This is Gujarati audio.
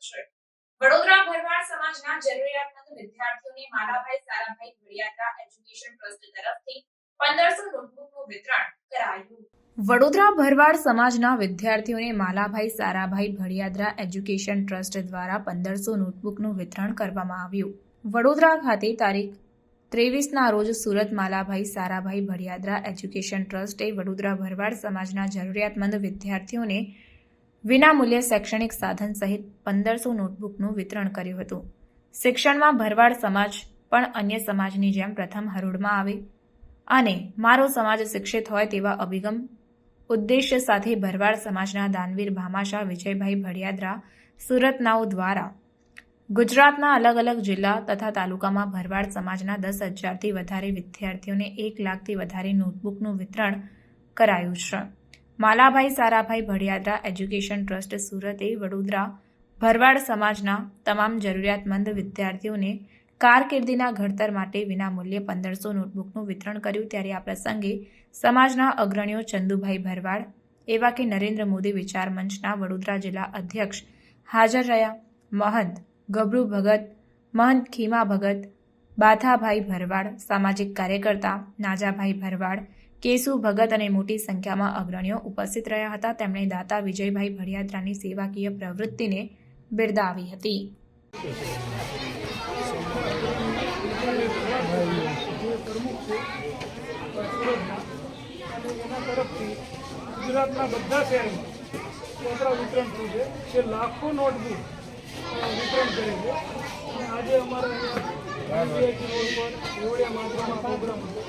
વડોદરા ભરવાડ સમાજના જરૂરિયાતમંદ વિદ્યાર્થીઓને માલાભાઈ સારાભાઈ ભડિયાત્રા એજ્યુકેશન ટ્રસ્ટ તરફથી પંદરસો નોટબુકનું વિતરણ કરાયું. વડોદરા ભરવાડ સમાજના વિદ્યાર્થીઓને માલાભાઈ સારાભાઈ ભડિયાદરા એજ્યુકેશન ટ્રસ્ટ દ્વારા પંદરસો નોટબુકનું વિતરણ કરવામાં આવ્યું. વડોદરા ખાતે તારીખ ત્રેવીસના રોજ સુરત માલાભાઈ સારાભાઈ ભડિયાદરા એજ્યુકેશન ટ્રસ્ટે વડોદરા ભરવાડ સમાજના જરૂરિયાતમંદ વિદ્યાર્થીઓને વિનામૂલ્યે શૈક્ષણિક સાધન સહિત પંદરસો નોટબુકનું વિતરણ કર્યું હતું. શિક્ષણમાં ભરવાડ સમાજ પણ અન્ય સમાજની જેમ પ્રથમ હરોળમાં આવે. અને મારો સમાજ શિક્ષિત હોય તેવા અભિગમ, ઉદ્દેશ્ય સાથે ભરવાડ સમાજના દાનવીર ભામાશા વિજયભાઈ ભડિયાદરા સુરતનાઓ દ્વારા ગુજરાતના અલગ અલગ જિલ્લા તથા તાલુકામાં ભરવાડ સમાજના દસ હજારથી વધારે વિદ્યાર્થીઓને એક લાખથી વધારે નોટબુકનું વિતરણ કરાયું છે. માલાભાઈ, સારાભાઈ ભડિયાદરા એજ્યુકેશન ટ્રસ્ટ સુરતે, વડોદરા, ભરવાડ સમાજના તમામ જરૂરિયાતમંદ વિદ્યાર્થીઓને કારકિર્દીના ઘડતર માટે વિનામૂલ્યે પંદરસો નોટબુકનું વિતરણ કર્યું. ત્યારે આ પ્રસંગે સમાજના અગ્રણીઓ ચંદુભાઈ ભરવાડ, એવા કે નરેન્દ્ર મોદી વિચાર મંચના વડોદરા જિલ્લા અધ્યક્ષ હાજર રહ્યા. મહંત ગભરુ ભગત, મહંત ખીમા ભગત, બાથાભાઈ ભરવાડ, સામાજિક કાર્યકર્તા નાજાભાઈ ભરવાડ કેશુ ભગત અને મોટી સંખ્યામાં અગ્રણીઓ ઉપસ્થિત રહ્યા હતા. તેમણે દાતા વિજયભાઈ ભડિયાત્રાની સેવાકીય પ્રવૃત્તિને બિરદાવી હતી. ગુજરાતના બધા શહેરમાં વિતરણ થયું છે. જે લાખો નોટબુક વિતરણ કરે છે. અને આજે અમારા એવડે માત્રામાં પ્રોગ્રામ હતો